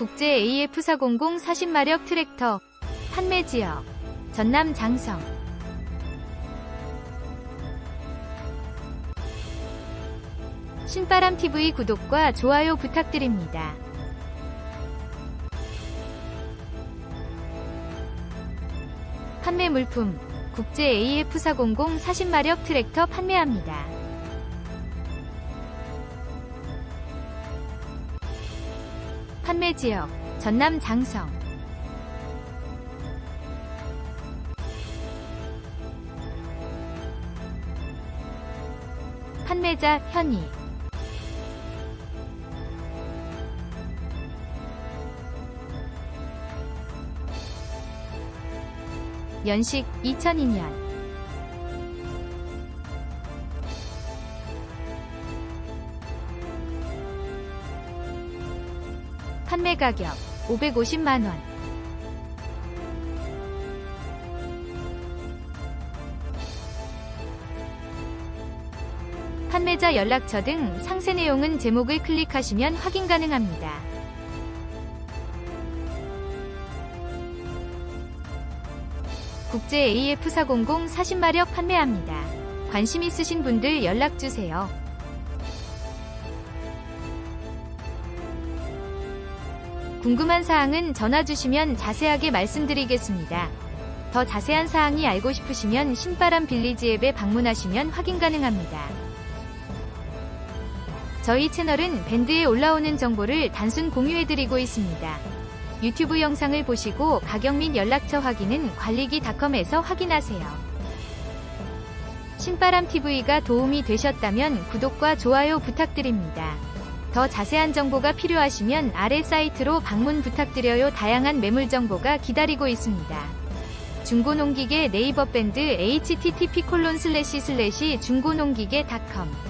국제 AF400 40마력 트랙터 판매 지역 전남 장성 신바람 TV 구독과 좋아요 부탁드립니다. 판매 물품 국제 AF400 40마력 트랙터 판매합니다. 판매 지역 전남 장성. 판매자 현희. 연식 2002년 판매 가격 550만원 판매자 연락처 등 상세 내용은 제목을 클릭하시면 확인 가능합니다. 국제 AF400 40마력 판매합니다. 관심 있으신 분들 연락주세요. 궁금한 사항은 전화 주시면 자세하게 말씀드리겠습니다. 더 자세한 사항이 알고 싶으시면 신바람 빌리지 앱에 방문하시면 확인 가능합니다. 저희 채널은 밴드에 올라오는 정보를 단순 공유해드리고 있습니다. 유튜브 영상을 보시고 가격 및 연락처 확인은 관리기닷컴에서 확인하세요. 신바람TV가 도움이 되셨다면 구독과 좋아요 부탁드립니다. 더 자세한 정보가 필요하시면 아래 사이트로 방문 부탁드려요. 다양한 매물 정보가 기다리고 있습니다. 중고농기계 네이버 밴드 http:// 중고농기계닷컴